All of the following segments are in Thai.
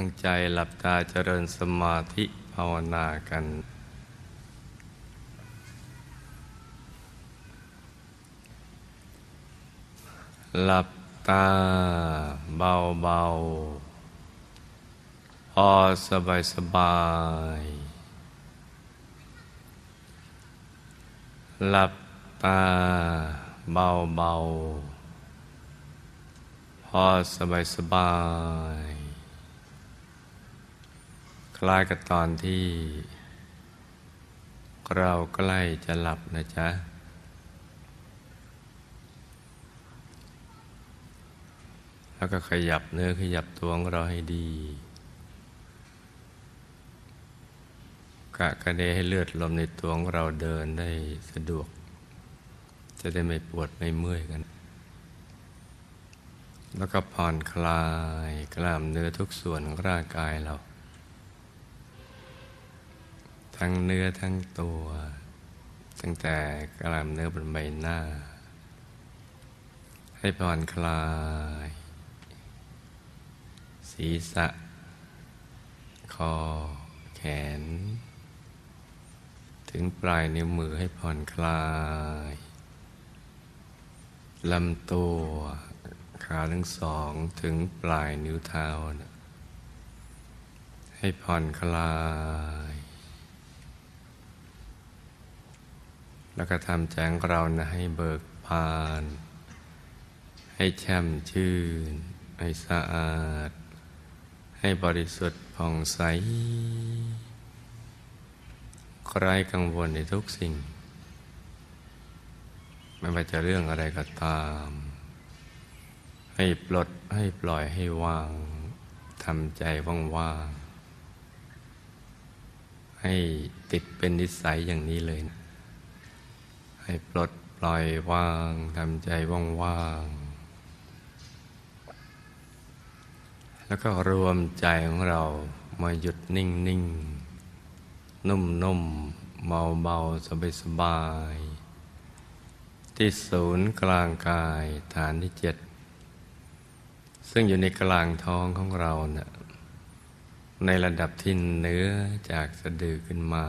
ตั้งใจหลับตาเจริญสมาธิภาวนากัน หลับตาเบาๆพอสบายสบาย หลับตาเบาๆพอสบายสบาย คล้ายกับตอนที่ เราใกล้จะหลับนะจ๊ะ แล้วก็ขยับเนื้อขยับตัวของเราให้ดีกะกระเดให้เลือดลมในตัวของเราเดินได้สะดวก จะได้ไม่ปวดไม่เมื่อยกัน แล้วก็ผ่อนคลายกล้ามเนื้อทุกส่วนของร่างกายเรา ทั้งเนื้อทั้งตัว ตั้งแต่กล้ามเนื้อบนใบหน้า ให้ผ่อนคลาย ศีรษะ คอ แขน ถึงปลายนิ้วมือให้ผ่อนคลายลำตัว ขาทั้งสองถึงปลายนิ้วเท้านะให้ผ่อนคลาย แล้วก็ทำแจงเรานะให้เบิกบาน ให้แช่มชื่น ให้สะอาด ให้บริสุทธิ์ผ่องใสไร้กังวลในทุกสิ่ง ไม่ว่าจะเรื่องอะไรก็ตาม ให้ปลดให้ปล่อยให้วางทำใจว่างๆให้ติดเป็นนิสัยอย่างนี้เลยนะ ให้ปลดปล่อยวางทำใจว่างๆ แล้วก็รวมใจของเรามาหยุดนิ่งนิ่งนุ่มนุ่มเบาเบาสบายสบาย ที่ศูนย์กลางกายฐานที่เจ็ด ซึ่งอยู่ในกลางท้องของเราเนะ่ยในระดับที่เนื้อจากสะดือขึ้นมา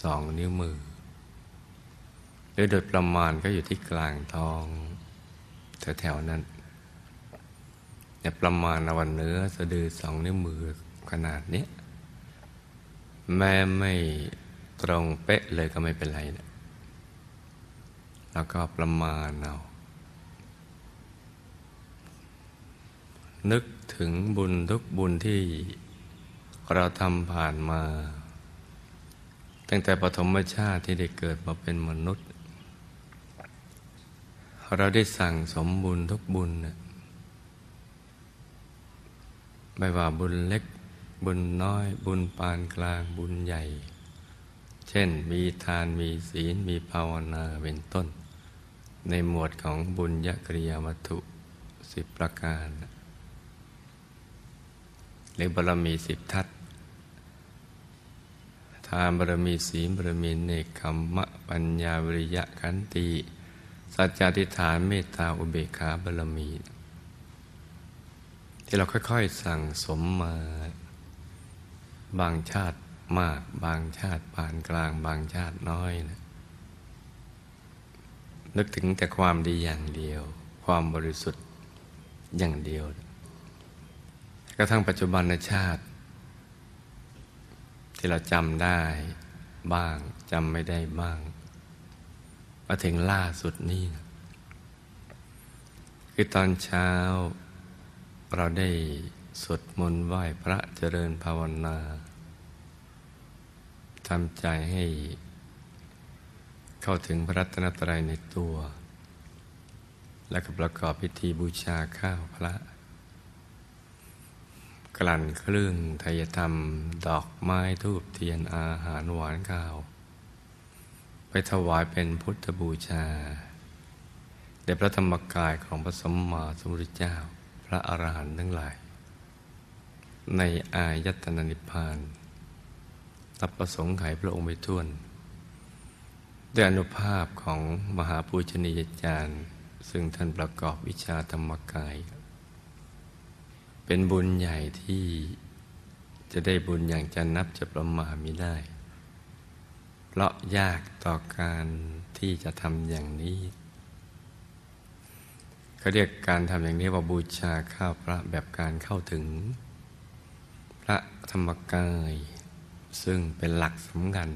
สองนิ้วมือ หรือโดยประมาณก็อยู่ที่กลางท้องแถวๆนั้นเนี่ยประมาณวันเนื้อสะดือสองนิ้วมือขนาดเนี้ยแม้ไม่ตรงเป๊ะเลยก็ไม่เป็นไรนะแล้วก็ประมาณเอา นึกถึงบุญทุกบุญที่เราทำผ่านมา ตั้งแต่ปฐมชาติที่ได้เกิดมาเป็นมนุษย์ เราได้สั่งสมบุญทุกบุญนะไม่ว่าบุญเล็กบุญน้อย บุญปานกลางบุญใหญ่ เช่นมีทานมีศีลมีภาวนาเป็นต้น ในหมวดของบุญยกริยาวัตถุสิบประการหรือบารมีสิบทัศทานบารมีศีลบารมีเนคขมมะปัญญาวิริยะขันติ สัจจติฐานเมตตาอุเบกขาบารมี ที่เราค่อยๆสั่งสมมา บางชาติมาก บางชาติปานกลาง บางชาติน้อยนะนึกถึงแต่ความดีอย่างเดียว ความบริสุทธิ์อย่างเดียว กระทั่งปัจจุบันชาติ ที่เราจำได้บ้างจำไม่ได้บ้าง มาถึงล่าสุดนี่คือตอนเช้า เราได้สวดมนต์ไหว้พระเจริญภาวนาทำใจให้ เข้าถึงพระรัตนตรัยในตัว และก็ประกอบพิธีบูชาข้าวพระ กลั่นเครื่องไทยธรรม ดอกไม้ทูบเทียนอาหารหวานข้าว ถวายเป็นพุทธบูชาแด่พระธรรมกายของพระสัมมาสัมพุทธเจ้า พระอรหันต์ทั้งหลาย ในอายตนะนิพพานรับประสงค์ไขพระองค์ไปท่วนด้วยอนุภาพของมหาปูชนียาจารย์ ซึ่งท่านประกอบวิชาธรรมกาย เป็นบุญใหญ่ที่จะได้บุญอย่างจะนับจะประมาณม่ได้ เพราะยากต่อการที่จะทำอย่างนี้เขาเรียกการทำอย่างนี้ว่าบูชาข้าวพระแบบการเข้าถึง พระธรรมกาย ซึ่งเป็นหลักสำคัญ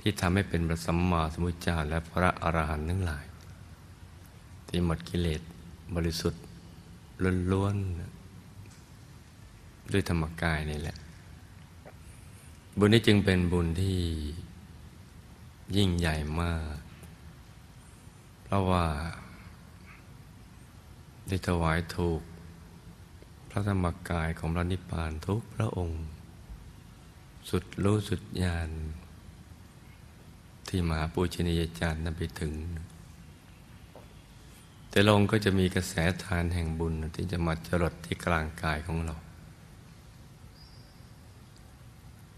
ที่ทำให้เป็นพระสัมมาสัมพุทธเจ้าและพระอรหันต์ทั้งหลาย ที่หมดกิเลสบริสุทธิ์ล้วนๆด้วยธรรมกายนี่แหละ บุญนี้จึงเป็นบุญที่ ยิ่งใหญ่มาก เพราะว่า ได้ถวายถูก พระธรรมกายของพระนิพพานทุกพระองค์ สุดรู้สุดญาณที่มหาปูชนียาจารย์นำไปถึง แต่ลงก็จะมีกระแสทานแห่งบุญที่จะมาจรดที่กลางกายของเรา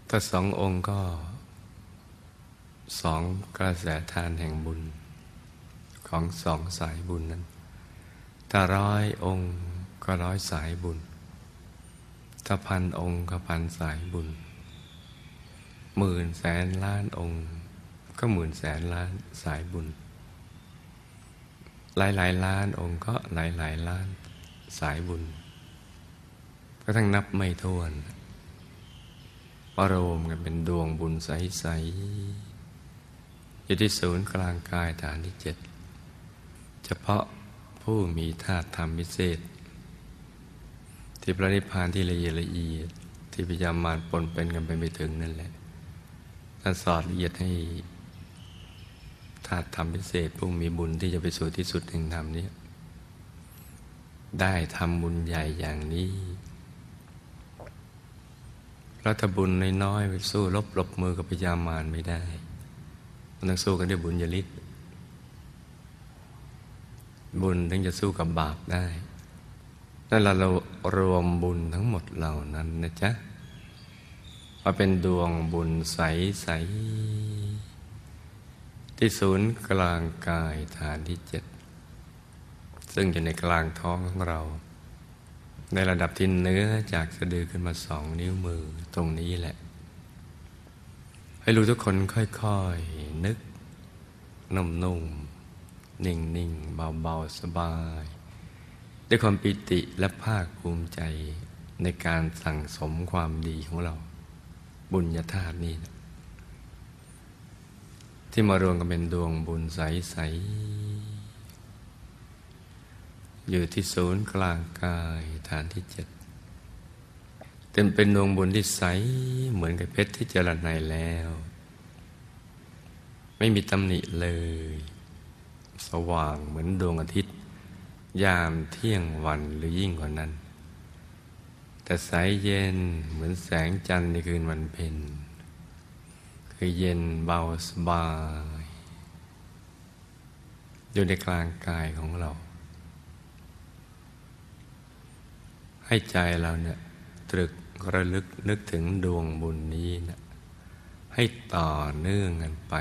ถ้าสององค์ก็ สองกระแสทานแห่งบุญ ของสองสายบุญนั้น ถ้าร้อยองค์ก็ร้อยสายบุญ ถ้าพันองค์ก็พันสายบุญ หมื่นแสนล้านองค์ ก็หมื่นแสนล้านสายบุญ หลายหลายล้านองค์ก็หลายหลายล้านสายบุญ ก็ทั้งนับไม่ถ้วนประโมกันเป็นดวงบุญใสๆ อยู่ที่ศูนย์กลางกายฐานที่เจ็ดเฉพาะผู้มีธาตุธรรมพิเศษ ที่พระนิพพานที่ละเอียดละเอียดที่พยายามมารปนเป็นกันไปไม่ถึงนั่นแหละท่านสอนละเอียดให้ธาตุธรรมพิเศษผู้มีบุญที่จะไปสู่ที่สุดแห่งธรรมนี้ได้ทำบุญใหญ่อย่างนี้รัฐบุญน้อยๆไปสู้ลบหลบมือกับพยามารไม่ได้ มันต้องสู้กันด้วยบุญญาลิศบุญถึงจะสู้กับบาปได้นั่นเราเรารวมบุญทั้งหมดเหล่านั้นนะจ๊ะมาเป็นดวงบุญใสใสที่ศูนย์กลางกายฐานที่เจ็ดซึ่งอยู่ในกลางท้องของเรา ในระดับที่เนื้อจากสะดือขึ้นมาสองนิ้วมือตรงนี้แหละ ให้รู้ทุกคนค่อยๆ นึกนุ่มๆนิ่งนิ่งเบาเบาสบาย ด้วยความปิติและภาคภูมิใจในการสั่งสมความดีของเรา บุญญาธาตุนี่นะที่มารวมกันเป็นดวงบุญใส ๆ อยู่ที่ศูนย์กลางกายฐานที่เจ็ด เต็มเป็นดวงบุญที่ใสเหมือนกับเพชรที่เจริญในแล้ว ไม่มีตำหนิเลย สว่างเหมือนดวงอาทิตย์ ยามเที่ยงวันหรือยิ่งกว่านั้น แต่ใสเย็นเหมือนแสงจันทร์ในคืนวันเพ็ญคือเย็นเบาสบาย อยู่ในกลางกายของเรา ให้ใจเราเนี่ยตรึก ระลึกนึกถึงดวงบุญนี้นะให้ต่อเนื่องกันไป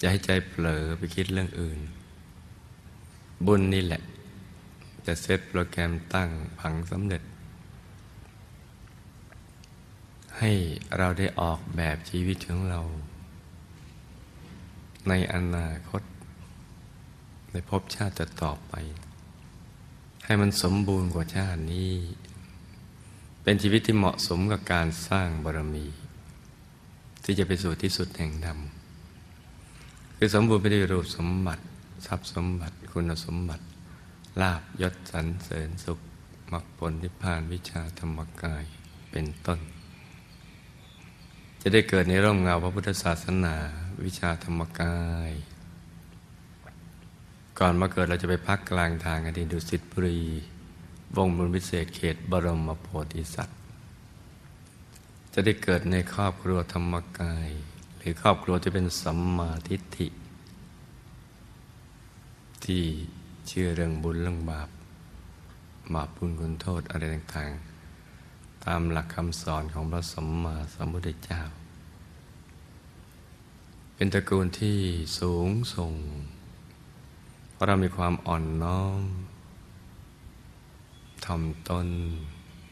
จะให้ใจเผลอไปคิดเรื่องอื่น บุญนี่แหละ จะเซตโปรแกรมตั้งผังสำเร็จ ให้เราได้ออกแบบชีวิตของเรา ในอนาคต ในภพชาติต่อไป ให้มันสมบูรณ์กว่าชาตินี้ เป็นชีวิตที่เหมาะสมกับการสร้างบารมี ที่จะไปสู่ที่สุดแห่งธรรมคือสมบูรณ์ไปด้วยรูปสมบัติ ทรัพย์สมบัติคุณสมบัติ ลาบยศสรรเสริญสุขมรรคผลนิพพานวิชาธรรมกายเป็นต้น จะได้เกิดในร่มเงาพระพุทธศาสนาวิชาธรรมกาย ก่อนมาเกิดเราจะไปพักกลางทางกันที่ดุสิตบุรี วงบุญวิเศษเขตบรมโพธิสัตว์ จะได้เกิดในครอบครัวธรรมกาย หรือครอบครัวที่เป็นสัมมาทิฏฐิ ที่เชื่อเรื่องบุญเรื่องบาปบาปบุญคุณโทษอะไรต่างๆ ตามหลักคำสอนของพระสัมมาสัมพุทธเจ้า เป็นตระกูลที่สูงส่ง เพราะเรามีความอ่อนน้อม ทำตน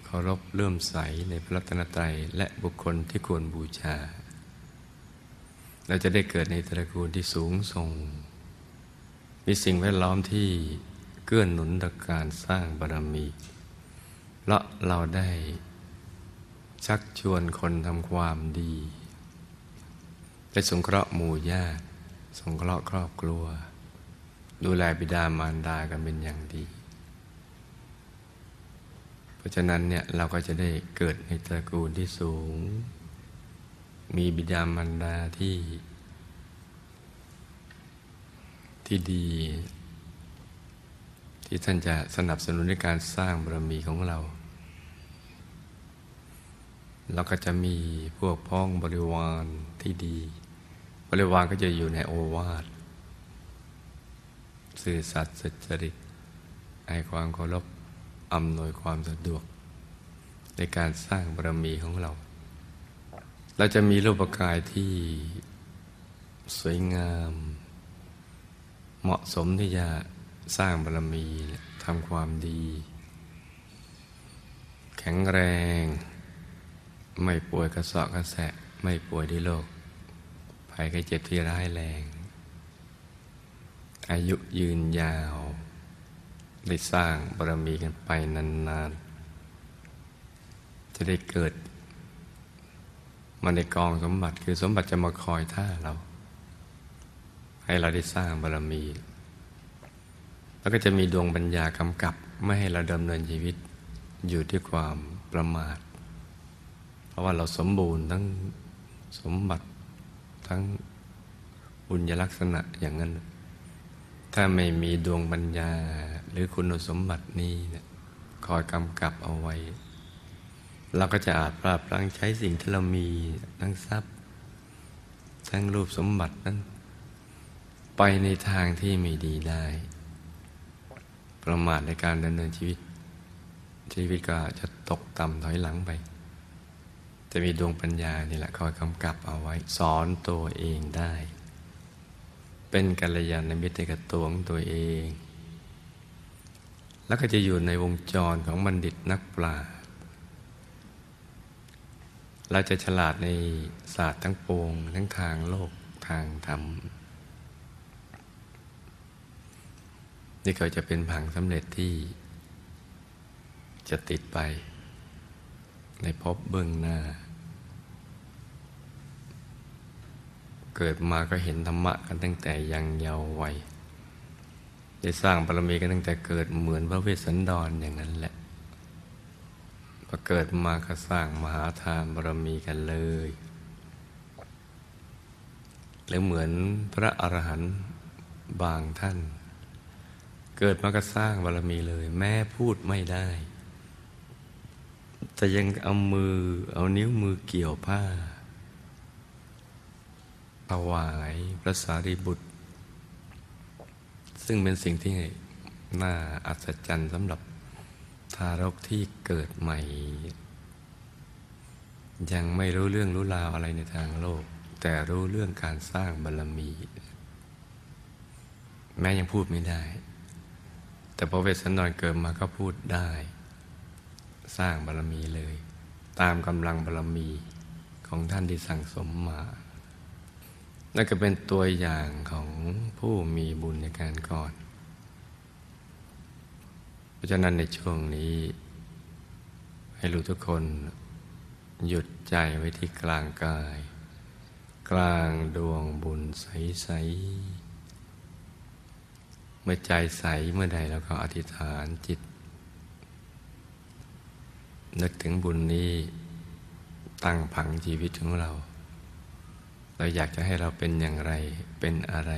เคารพเลื่อมใสในพระรัตนตรัยและบุคคลที่ควรบูชา เราจะได้เกิดในตระกูลที่สูงส่ง มีสิ่งแวดล้อมที่เกื้อนหนุนต่อการสร้างบารมีเพราะเราได้ชักชวนคนทำความดีได้สงเคราะห์หมู่ญาติ สงเคราะห์ครอบครัว ดูแลบิดามารดากันเป็นอย่างดี ราะฉะนั้นเนี่ยเราก็จะได้เกิดในตระกูลที่สูง มีบิดามารดาที่ ที่ดี ที่ท่านจะสนับสนุนในการสร้างบารมีของเรา เราก็จะมีพวกพ้องบริวารที่ดี บริวารก็จะอยู่ในโอวาทสื่อสัตย์สุจริตให้ความเคารพ อำนวยความสะดวก ในการสร้างบารมีของเรา เราจะมีรูปกายที่สวยงาม เหมาะสมที่จะสร้างบารมีทำความดี แข็งแรง ไม่ป่วยกระสอบกระแสะ ไม่ป่วยด้วยโรคภัยไข้เจ็บที่ร้ายแรง อายุยืนยาว ได้สร้างบารมีกันไปนานๆ จะได้เกิด มาในกองสมบัติคือสมบัติจะมาคอยท่าเรา ให้เราได้สร้างบารมี แล้วก็จะมีดวงปัญญากำกับ ไม่ให้เราดำเนินชีวิตอยู่ด้วยความประมาท เพราะว่าเราสมบูรณ์ทั้งสมบัติทั้งบุญยลักษณะอย่างนั้น ถ้าไม่มีดวงปัญญาหรือคุณสมบัตินี้เนี่คอยกำกับเอาไว้ เราก็จะอาจปราบปรางใช้สิ่งที่เรามีทั้งทรัพย์ ทั้งรูปสมบัตินั้น ไปในทางที่ไม่ดีได้ ประมาทในการดำเนินชีวิต ชีวิตก็จะตกต่ำถอยหลังไป จะมีดวงปัญญานี่แหละคอยกำกับเอาไว้ สอนตัวเองได้ เป็นกัลยาณมิตรกับตัวของตัวเอง แล้วก็จะอยู่ในวงจรของบัณฑิตนักปราชญ์เราจะฉลาดในศาสตร์ทั้งปวง ทั้งทางโลกทางธรรม นี่ก็จะเป็นผังสำเร็จที่จะติดไป ในพบเบื้องหน้า เกิดมาก็เห็นธรรมะกันตั้งแต่ยังเยาว์วัย ได้สร้างบารมีกันตั้งแต่เกิดเหมือนพระเวสสันดรออย่างนั้นแหละพอเกิดมาก็สร้างมหาทานบารมีกันเลยหรือเหมือนพระอรหันต์บางท่าน เกิดมาก็สร้างบารมีเลย แม้พูดไม่ได้ แต่ยังเอามือเอานิ้วมือเกี่ยวผ้าถวายพระสารีบุตร ซึ่งเป็นสิ่งที่น่าอัศจรรย์สำหรับทารกที่เกิดใหม่ ยังไม่รู้เรื่องรู้ราวอะไรในทางโลก แต่รู้เรื่องการสร้างบารรมี แม้ยังพูดไม่ได้ แต่พอเวสสันดรเกิดมาก็พูดได้ สร้างบารรมีเลย ตามกำลังบารรมีของท่านที่สั่งสมมา นั่นก็เป็นตัวอย่างของผู้มีบุญในการก่อน เพราะฉะนั้นในช่วงนี้ ให้รู้ทุกคนหยุดใจไว้ที่กลางกาย กลางดวงบุญใส ๆ เมื่อใจใสเมื่อใดเราก็อธิษฐานจิต นึกถึงบุญนี้ตั้งผังชีวิตของเรา เราอยากจะให้เราเป็นอย่างไรเป็นอะไร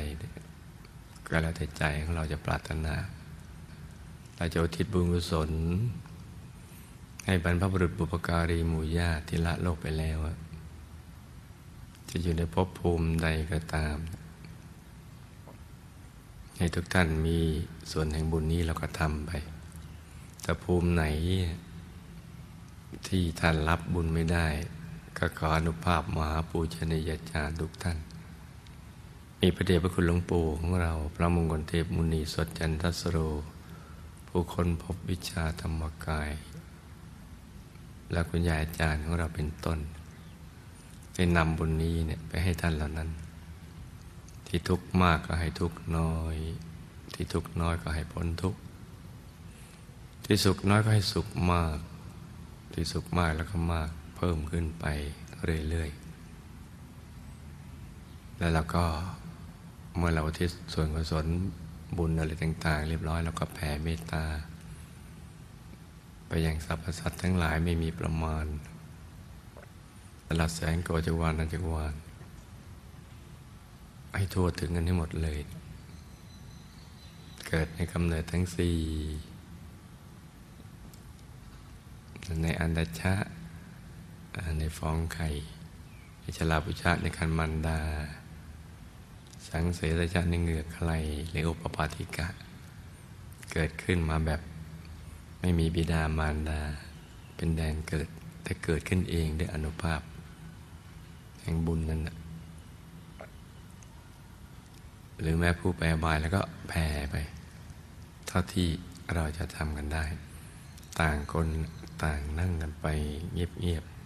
ก็แล้วแต่ใจของเราจะปรารถนา เราจะอุทิศบุญกุศล ให้บรรพบุรุษบุปการีหมู่ญาติที่ละโลกไปแล้ว จะอยู่ในภพภูมิใดก็ตาม ให้ทุกท่านมีส่วนแห่งบุญนี้เราก็ทำไป แต่ภูมิไหนที่ท่านรับบุญไม่ได้ ก็ขออนุภาพมหาปูชนียาจารย์ทุกท่าน มีพระเดชพระคุณหลวงปู่ของเรา พระมงคลเทพมุนีสดจันทสโร ผู้คนพบวิชาธรรมกาย และคุณยายอาจารย์ของเราเป็นต้นได้นำบุญนี้เนี่ยไปให้ท่านเหล่านั้น ที่ทุกข์มากก็ให้ทุกข์น้อย ที่ทุกข์น้อยก็ให้พ้นทุกข์ที่สุขน้อยก็ให้สุขมาก ที่สุขมากแล้วก็มาก เพิ่มขึ้นไปเรื่อยๆ แล้วเราก็เมื่อเราทิศส่วนกุศลบุญอะไรต่าง ๆ เรียบร้อยแล้วก็แผ่เมตตา ไปยังสรรพสัตว์ทั้งหลายไม่มีประมาณตลอดแสงโกจักวาลนันจักวาลให้ทั่วถึงกันให้หมดเลย เกิดในกำเนิดทั้งสี่ในอันดชะ ในฟองไข่ในชลาปุชะในคันมันดา สังเสริชะในเหงือกใครหรืออุปปาติกะ เกิดขึ้นมาแบบไม่มีบิดามารดา เป็นแดนเกิด แต่เกิดขึ้นเองด้วยอนุภาพ แห่งบุญนั้นนะหรือแม้ผู้แปลบายแล้วก็แผ่ไป เท่าที่เราจะทำกันได้ ต่างคนต่างนั่งกันไปเงียบๆ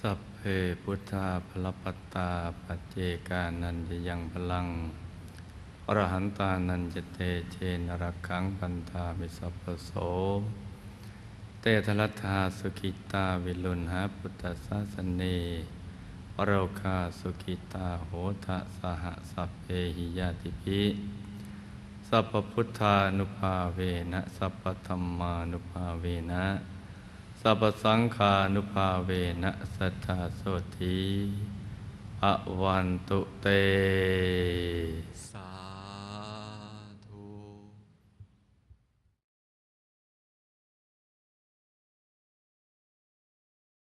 สัพเพพุทธาพลปตตาปัจเจกานันจะยังพลัง อรหันตานันจะเตเชนรักขังปันธามิสัพโส เตทลัทธาสุกิตาวิลุณหาพุทธศาสเนโรคาสุกิตาโหทะสหสัพเพหิยาติภิสัพพุทธานุภาเวนะสัพพธรรมานุภาเวนะ สัพสังขานุภาเวนะสัทธาโสธีอวันตุเต